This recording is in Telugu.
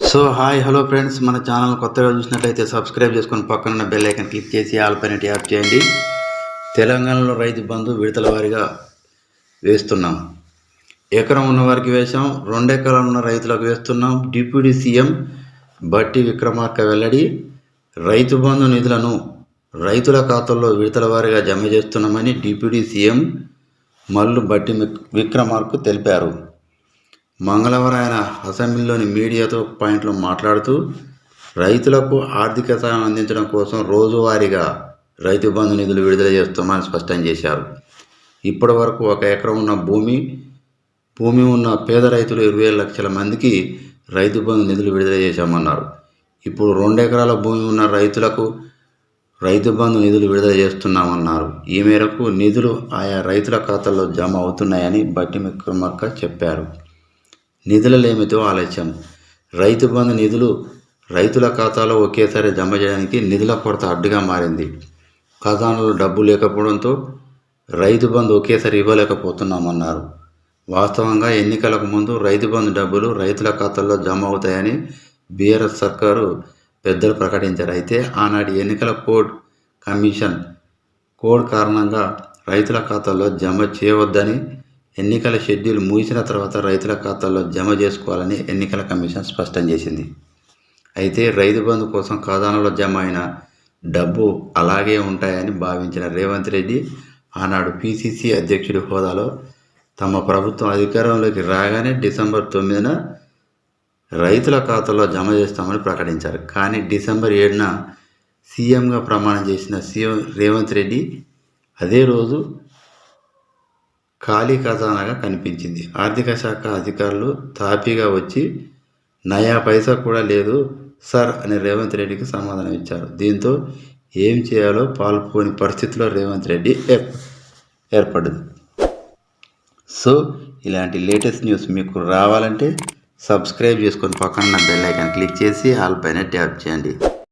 సో హాయ్ హలో ఫ్రెండ్స్ మన ఛానల్ కొత్తగా చూసినట్లయితే సబ్స్క్రైబ్ చేసుకొని పక్కన ఉన్న బెల్ ఐకన్ క్లిక్ చేసి ఆల్ పైన ట్యాప్ చేయండి. తెలంగాణలో రైతు బంధు విడతల వారిగా వేస్తున్నాం. ఎకరం ఉన్న వారికి వేసాం రెండు ఎకరాలు ఉన్న రైతులకు వేస్తున్నాం. డిప్యూటీ సీఎం బట్టి విక్రమార్క వెల్లడి రైతు బంధు నిధులను రైతుల ఖాతాల్లో విడతల వారిగా జమ చేస్తున్నామని డిప్యూటీ సీఎం మల్లు బట్టి విక్రమార్కు తెలిపారు. మంగళవారం ఆయన అసెంబ్లీలోని మీడియాతో పాయింట్లో మాట్లాడుతూ రైతులకు ఆర్థిక సాయం అందించడం కోసం రోజువారీగా రైతు బంధు నిధులు విడుదల చేస్తామని స్పష్టం చేశారు. ఇప్పటి వరకు ఒక ఎకరం ఉన్న భూమి భూమి ఉన్న పేద రైతులు ఇరవై ఏడు లక్షల మందికి రైతు బంధు నిధులు విడుదల చేశామన్నారు. ఇప్పుడు రెండు ఎకరాల భూమి ఉన్న రైతులకు రైతు బంధు నిధులు విడుదల చేస్తున్నామన్నారు. ఈ మేరకు నిధులు ఆయా రైతుల ఖాతాల్లో జమ అవుతున్నాయని బట్టి విక్రమార్క చెప్పారు. నిధులలేమితో ఆలస్యం. రైతు బంధు నిధులు రైతుల ఖాతాలో ఒకేసారి జమ చేయడానికి నిధుల కొరత అడ్డుగా మారింది. ఖజానాలో డబ్బు లేకపోవడంతో రైతు బంధు ఒకేసారి ఇవ్వలేకపోతున్నామన్నారు. వాస్తవంగా ఎన్నికలకు ముందు రైతు బంధు డబ్బులు రైతుల ఖాతాల్లో జమ అవుతాయని బీఆర్ఎస్ సర్కారు పెద్దలు ప్రకటించారు. అయితే ఆనాటి ఎన్నికల కోడ్ కమిషన్ కోడ్ కారణంగా రైతుల ఖాతాల్లో జమ చేయవద్దని ఎన్నికల షెడ్యూల్ ముగిసిన తర్వాత రైతుల ఖాతాల్లో జమ చేసుకోవాలని ఎన్నికల కమిషన్ స్పష్టం చేసింది. అయితే రైతు బంధు కోసం ఖజానాలో జమ అయిన డబ్బు అలాగే ఉంటాయని భావించిన రేవంత్ రెడ్డి ఆనాడు పిసిసి అధ్యక్షుడి హోదాలో తమ ప్రభుత్వం అధికారంలోకి రాగానే డిసెంబర్ తొమ్మిదిన రైతుల ఖాతాలో జమ చేస్తామని ప్రకటించారు. కానీ డిసెంబర్ ఏడున సీఎంగా ప్రమాణం చేసిన సీఎం రేవంత్ రెడ్డి అదే రోజు ఖాళీ ఖజానాగా కనిపించింది. ఆర్థిక శాఖ అధికారులు తాపీగా వచ్చి నయా పైసా కూడా లేదు సార్ అని రేవంత్ రెడ్డికి సమాధానం ఇచ్చారు. దీంతో ఏం చేయాలో పాల్పోని పరిస్థితిలో రేవంత్ రెడ్డి ఏర్పడ్డది. ఏర్పడింది సో ఇలాంటి లేటెస్ట్ న్యూస్ మీకు రావాలంటే సబ్స్క్రైబ్ చేసుకొని పక్కన బెల్ ఐకాన్ క్లిక్ చేసి ఆల్ పైన ట్యాప్ చేయండి.